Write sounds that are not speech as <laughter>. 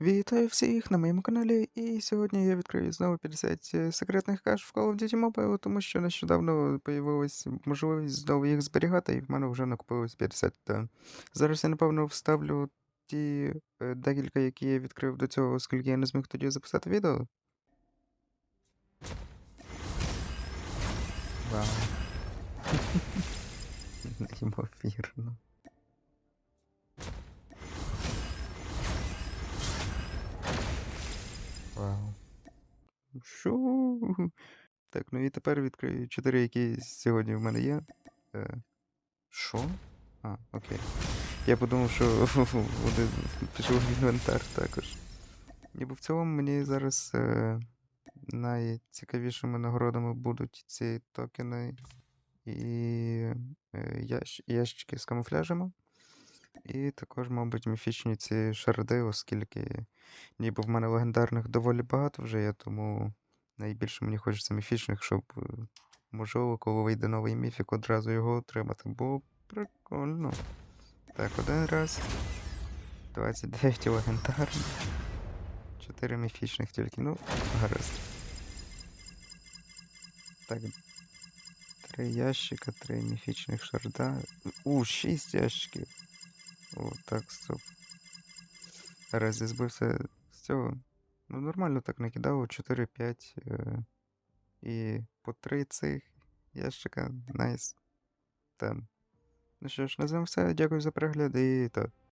Вітаю всіх на моєму каналі, і сьогодні я відкрию знову 50 секретних каш в Call of Duty Mobile, тому що нещодавно появилась можливість знову їх зберігати, і в мене вже накопилось 50. Зараз я, напевно, вставлю ті е, декілька, які я відкрив до цього, оскільки я не зміг тоді записати відео. Вау. <laughs> Неймовірно. Вау. Що? <laughs> Так, ну і тепер відкрию 4, які сьогодні в мене є. Е, Що? А, окей. Я подумав, що <laughs> вони пішов в інвентар також. Ніби в цілому мені зараз е, найцікавішими нагородами будуть ці токени і е, ящ, ящики з камуфляжами. І також, мабуть, міфічні ці шарди, оскільки ніби в мене легендарних доволі багато вже є, тому найбільше мені хочеться міфічних, щоб, е, можливо, коли вийде новий міфік, одразу його отримати. Було прикольно. Так, один раз. 29 легендарних. 4 міфічних тільки. Ну, гаразд. Так. Три ящика, три міфічних шарда. У, 6 ящиків. О, так, стоп. Раз я збився з цього. Ну, нормально так накидав 4-5. Е, і по 3 цих ящика. Найс. Там. Ну що ж, на цьому все. Дякую за перегляд і та